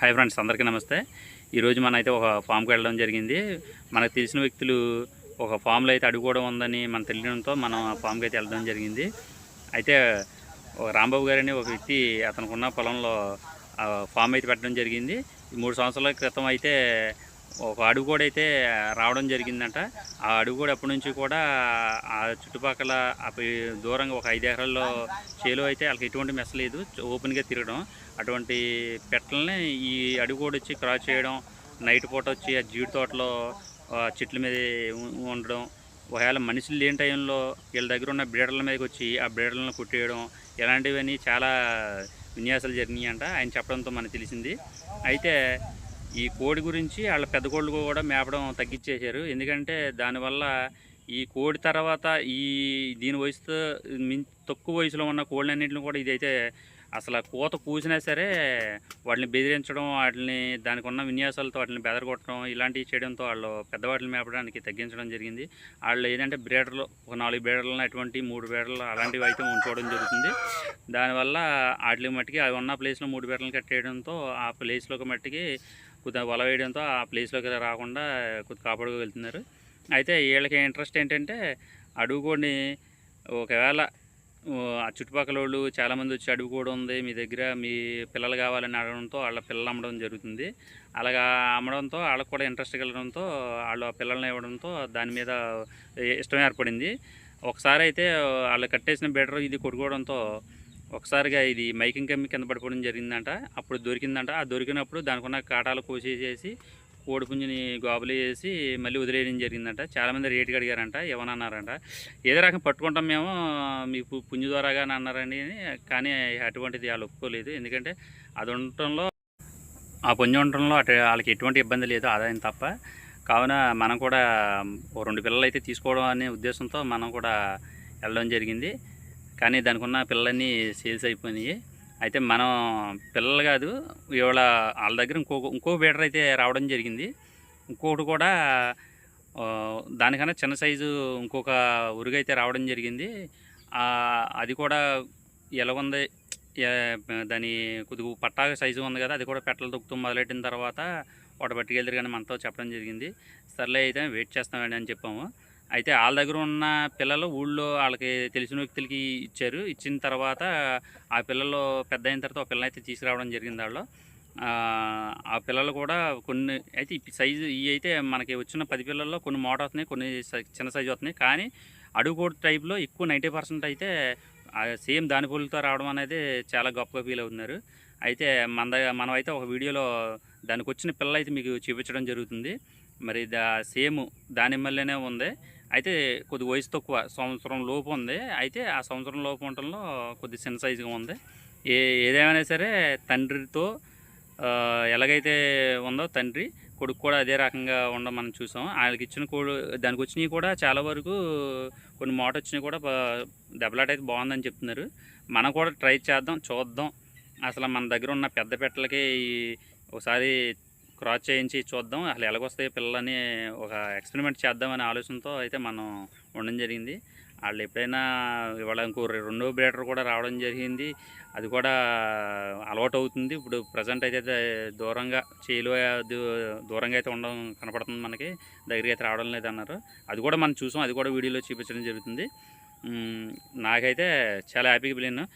Hi friends అందరికీ నమస్తే. ఈరోజు మన అయితే ఒక ఫామ్కి వెళ్ళడం జరిగింది. మనకు తెలిసిన వ్యక్తులు ఒక ఫామ్లో అయితే అడుగుకోవడం ఉందని మనం తెలియడంతో మనం ఆ ఫామ్కి అయితే వెళ్ళడం జరిగింది. అయితే రాంబాబు గారని ఒక వ్యక్తి అతనికి ఉన్న పొలంలో ఆ ఫామ్ అయితే పెట్టడం జరిగింది. ఈ మూడు సంవత్సరాల క్రితం అయితే ఒక అడుగు కూడా అయితే రావడం జరిగిందంట. ఆ అడుగు కూడా ఎప్పటి నుంచి కూడా ఆ చుట్టుపక్కల దూరంగా ఒక ఐదు ఎకరాల్లో చేలో అయితే వాళ్ళకి ఎటువంటి మెస్ లేదు. ఓపెన్గా తిరగడం. అటువంటి పెట్టలని ఈ అడుగు కూడా వచ్చి క్రాస్ చేయడం నైట్ పూట వచ్చి ఆ జీడి తోటలో చెట్ల మీద ఉండడం ఒకవేళ మనుషులు లేని టైంలో వీళ్ళ దగ్గర ఉన్న బ్రీడర్ల మీదకి వచ్చి ఆ బ్రీడర్లను కొట్టేయడం ఇలాంటివన్నీ చాలా విన్యాసాలు జరిగినాయి అంట ఆయన చెప్పడంతో మనకు తెలిసింది. అయితే ఈ కోడి గురించి వాళ్ళ పెద్ద కోళ్ళు కూడా మేపడం తగ్గించేశారు. ఎందుకంటే దానివల్ల ఈ కోడి తర్వాత ఈ దీని వయసుతో మిం- తక్కువ వయసులో ఉన్న కోళ్ళన్నింటిని కూడా ఇదైతే అసలు కోత కూసినా సరే వాటిని బెదిరించడం వాటిని దానికి ఉన్న విన్యాసాలతో వాటిని బెదరగొట్టడం ఇలాంటివి చేయడంతో వాళ్ళు పెద్దవాటిని మేపడానికి తగ్గించడం జరిగింది. వాళ్ళు ఏదంటే బ్రేడర్లు ఒక నాలుగు బ్రేడర్లను అటువంటి మూడు బ్రేడర్లు అలాంటివి అయితే ఉంచుకోవడం జరుగుతుంది. దానివల్ల వాటి మట్టికి అవి ఉన్న ప్లేస్లో మూడు బ్రేడర్లు కట్టేయడంతో ఆ ప్లేస్లోకి మట్టికి కొద్దిగా వల వేయడంతో ఆ ప్లేస్లోకి రాకుండా కొద్దిగా కాపాడుకోగలుగుతున్నారు. అయితే వీళ్ళకి ఇంట్రెస్ట్ ఏంటంటే అడుగుకోండి ఒకవేళ ఆ చుట్టుపక్కల వాళ్ళు చాలామంది వచ్చి అడుగు కూడా ఉంది మీ దగ్గర మీ పిల్లలు కావాలని అడగడంతో వాళ్ళ పిల్లలు అమ్మడం జరుగుతుంది. అలాగా అమ్మడంతో వాళ్ళకు కూడా ఇంట్రెస్ట్ కలగడంతో వాళ్ళు ఆ పిల్లల్ని ఇవ్వడంతో దాని మీద ఇష్టం ఏర్పడింది. ఒకసారి అయితే వాళ్ళు కట్టేసిన బెటర్ ఇది కొట్టుకోవడంతో ఒకసారిగా ఇది మైకింగ్ కమ్మి కింద పడిపోవడం జరిగిందంట. అప్పుడు దొరికిందంట. ఆ దొరికినప్పుడు దానికున్న కాటాలు కోసేసేసి కోడిపుంజుని గాబులు వేసి మళ్ళీ వదిలేయడం జరిగిందంట. చాలామంది రేటుకి అడిగారంట ఏమన్నారంట ఏదో రకం పట్టుకుంటాం మేము మీకు పుంజు ద్వారాగా అన్నారండి కానీ అటువంటిది వాళ్ళు ఒప్పుకోలేదు. ఎందుకంటే అది ఉండటంలో ఆ పుంజు ఉండటంలో అటు వాళ్ళకి ఎటువంటి ఇబ్బంది లేదు ఆదాయం తప్ప. కావున మనం కూడా ఓ రెండు పిల్లలు అయితే తీసుకోవడం అనే ఉద్దేశంతో మనం కూడా వెళ్ళడం జరిగింది. కానీ దానికి ఉన్న పిల్లలన్నీ సేల్స్ అయిపోయినాయి. అయితే మనం పిల్లలు కాదు ఇవాళ వాళ్ళ దగ్గర ఇంకో ఇంకో బీడర్ అయితే రావడం జరిగింది. ఇంకొకటి కూడా దానికన్నా చిన్న సైజు ఇంకొక ఉరుగు అయితే రావడం జరిగింది. అది కూడా ఎలా ఉంది? దాని కొద్దిగా పట్టాగా సైజు ఉంది కదా అది కూడా పెట్టలు తొక్కుతూ మొదలెట్టిన తర్వాత వాటి పట్టుకెళ్తారు కానీ మనతో చెప్పడం జరిగింది. సర్లే అయితే వెయిట్ చేస్తామండి అని చెప్పాము. అయితే వాళ్ళ దగ్గర ఉన్న పిల్లలు ఊళ్ళో వాళ్ళకి తెలిసిన వ్యక్తులకి ఇచ్చారు. ఇచ్చిన తర్వాత ఆ పిల్లలు పెద్ద అయిన తర్వాత ఒక పిల్లని అయితే తీసుకురావడం జరిగింది వాళ్ళు ఆ, పిల్లలు కూడా కొన్ని అయితే సైజు ఇవి అయితే మనకి వచ్చిన పది పిల్లల్లో కొన్ని మోట అవుతున్నాయి కొన్ని సై- చిన్న సైజు అవుతున్నాయి కానీ అడుగుకోడు టైప్లో ఎక్కువ నైంటీ పర్సెంట్ అయితే సేమ్ దాని పూలతో రావడం అనేది చాలా గొప్పగా ఫీల్ అవుతున్నారు. అయితే మన దగ్గర మనం అయితే ఒక వీడియోలో దానికి వచ్చిన పిల్లలు అయితే మీకు చూపించడం జరుగుతుంది. మరి దా సేమ్ దానిమ్మల్లోనే ఉంది. అయితే కొద్ది వయసు తక్కువ సంవత్సరం లోపు ఉంది. అయితే ఆ సంవత్సరం లోపు ఉండటంలో కొద్ది చిన్న సైజుగా ఉంది. ఏ ఏదేమైనా సరే తండ్రితో ఎలాగైతే ఉందో తండ్రి కొడుకు కూడా అదే రకంగా ఉండడం మనం చూసాం. వాళ్ళకి ఇచ్చిన కోడు దానికి వచ్చినవి కూడా చాలా వరకు కొన్ని మోట వచ్చినవి కూడా బా- దెబ్బలాట అయితే బాగుందని చెప్తున్నారు. మనం కూడా ట్రై చేద్దాం చూద్దాం. అసలు మన దగ్గర ఉన్న పెద్ద పెట్టలకి ఒకసారి క్రాస్ చేయించి చూద్దాం. అసలు ఎలాగొస్తాయి పిల్లలని ఒక ఎక్స్పెరిమెంట్ చేద్దామనే ఆలోచనతో అయితే మనం ఉండడం జరిగింది. వాళ్ళు ఎప్పుడైనా ఇవాళ ఇంకో రెండో బ్రేడర్ కూడా రావడం జరిగింది. అది కూడా అలవాటు అవుతుంది ఇప్పుడు ప్రజెంట్ అయితే దూరంగా చేలో దూ- దూరంగా అయితే ఉండడం కనపడుతుంది మనకి. దగ్గరికి అయితే రావడం లేదన్నారు. అది కూడా మనం చూసాం. అది కూడా వీడియోలో చూపించడం జరుగుతుంది. నాకైతే చాలా హ్యాపీగా వెళ్ళాను